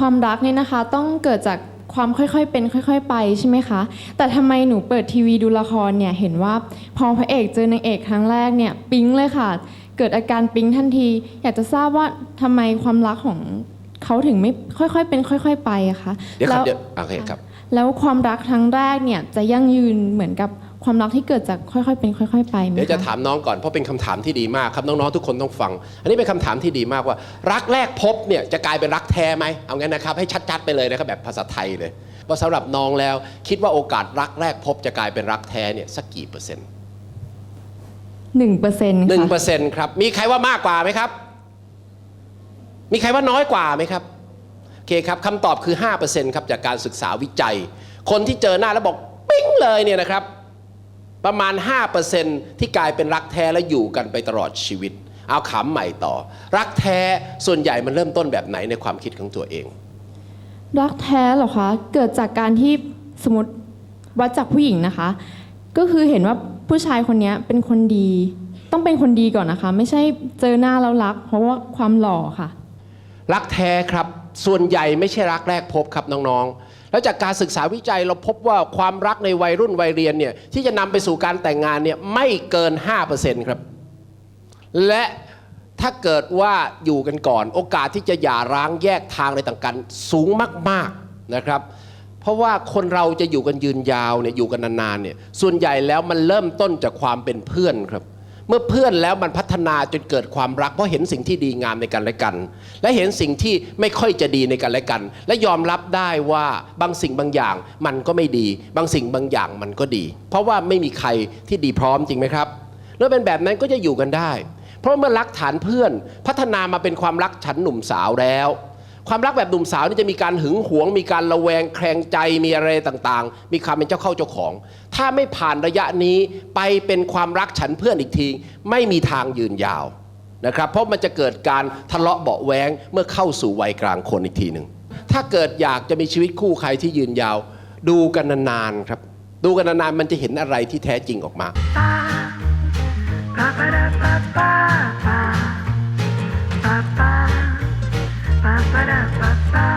ความรักเนี่ยนะคะ ต้องเกิดจากความค่อยๆเป็น ค่อย ๆ ไปใช่ไหมคะ แต่ทำไมหนูเปิดทีวีดูละครเนี่ยเห็นว่าพอพระเอกเจอนางเอกครั้งแรกเนี่ยปิ๊งเลยค่ะ เกิดอาการปิ๊งทันที อยากจะทราบว่าทำไมความรักของเขาถึงไม่ค่อยๆเป็น ค่อย ๆ ไปอะคะเดี๋ยวครับแล้วเดี๋ยวโอเคครับแล้วความรักครั้งแรกเนี่ยจะยั่งยืนเหมือนกับ ความรักที่เกิดจากค่อยๆเป็นค่อย ๆ ไปไหมเดี๋ยวจะคถามน้องก่อนเพราะเป็นคำถามที่ดีมากครับน้องๆทุกคนต้องฟัง อันนี้เป็นคำถามที่ดีมากว่า รักแรกพบเนี่ยจะกลายเป็นรักแท้ไหมเอางั้นนะครับให้ชัด ๆ ไปเลยนะครับแบบภาษาไทยเลยว่าสำหรับน้องแล้ว คิดว่าโอกาสรักแรกพบจะกลายเป็นรักแท้เนี่ยสักกี่เปอร์เซ็นต์หนึ่งเปอร์เซ็นต์หนึ่งเปอค่ะร์เซ็นต์ครับมีใครว่ามากกว่าไหมครับ มีใครว่าน้อยกว่าไหมครับโอเคครับคำตอบคือ5%ครับจากการศึกษาวิจัย คนที่เจอหน้าแล้วบอกปิ๊งเลยเนี่ยนะครับ ประมาณ 5%ที่กลายเป็นรักแท้และอยู่กันไปตลอดชีวิต เอาขำใหม่ต่อ รักแท้ส่วนใหญ่มันเริ่มต้นแบบไหนในความคิดของตัวเอง รักแท้เหรอคะ เกิดจากการที่สมมติวัดจากผู้หญิงนะคะ ก็คือเห็นว่าผู้ชายคนนี้เป็นคนดี ต้องเป็นคนดีก่อนนะคะ ไม่ใช่เจอหน้าแล้วรัก เพราะว่าความหล่อค่ะ รักแท้ครับส่วนใหญ่ไม่ใช่รักแรกพบครับน้องๆ แล้วจากการศึกษาวิจัยเราพบว่าความรักในวัยรุ่นวัยเรียนเนี่ยที่จะนำไปสู่การแต่งงานเนี่ยไม่เกิน 5%ครับ และถ้าเกิดว่าอยู่กันก่อน โอกาสที่จะหย่าร้างแยกทางอะไรต่างกัน สูงมากๆนะครับ เพราะว่าคนเราจะอยู่กันยืนยาวเนี่ยอยู่กันนานๆเนี่ยส่วนใหญ่แล้วมันเริ่มต้นจากความเป็นเพื่อนครับ เมื่อเพื่อนแล้วมันพัฒนาจนเกิดความรัก เพราะเห็นสิ่งที่ดีงามในกันและกัน และเห็นสิ่งที่ไม่ค่อยจะดีในกันและกัน และยอมรับได้ว่าบางสิ่งบางอย่างมันก็ไม่ดี บางสิ่งบางอย่างมันก็ดี เพราะว่าไม่มีใครที่ดีพร้อมจริงไหมครับแล้วเป็นแบบนั้นก็จะอยู่กันได้ เพราะเมื่อรักฐานเพื่อนพัฒนามาเป็นความรักฉันหนุ่มสาวแล้ว ความรักแบบหนุ่มสาวนี่จะมีการหึงหวง มีการระแวงแคลงใจมีอะไรต่างๆ มีความเป็นเจ้าเข้าเจ้าของ ถ้าไม่ผ่านระยะนี้ไปเป็นความรักฉันเพื่อนอีกที ไม่มีทางยืนยาวนะครับ เพราะมันจะเกิดการทะเลาะเบาแวงเมื่อเข้าสู่วัยกลางคนอีกทีหนึ่งถ้าเกิดอยากจะมีชีวิตคู่ใครที่ยืนยาว ดูกันนานๆครับ ดูกันนานๆมันจะเห็นอะไรที่แท้จริงออกมา ba da